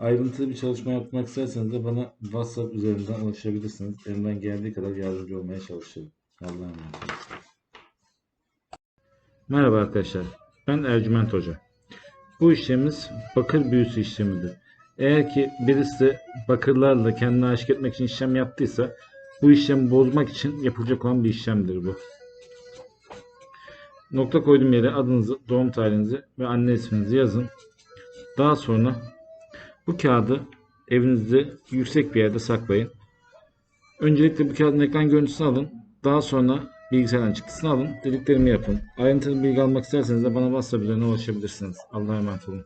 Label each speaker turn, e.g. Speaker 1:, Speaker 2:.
Speaker 1: Ayrıntılı bir çalışma yapmak isterseniz de bana WhatsApp üzerinden ulaşabilirsiniz. Elimden geldiği kadar yardımcı olmaya çalışırım. Allah'a emanet. Merhaba arkadaşlar. Ben Ercüment Hoca. Bu işlemimiz bakır büyüsü işlemidir. Eğer ki birisi bakırlarla kendini aşık etmek için işlem yaptıysa bu işlemi bozmak için yapılacak olan bir işlemdir bu. Nokta koyduğum yere adınızı, doğum tarihinizi ve anne isminizi yazın. Daha sonra bu kağıdı evinizde yüksek bir yerde saklayın. Öncelikle bu kağıdın ekran görüntüsünü alın. Daha sonra bilgisayardan çıktısını alın. Dediklerimi yapın. Ayrıntılı bilgi almak isterseniz de bana WhatsApp üzerinden ulaşabilirsiniz. Allah'a emanet olun.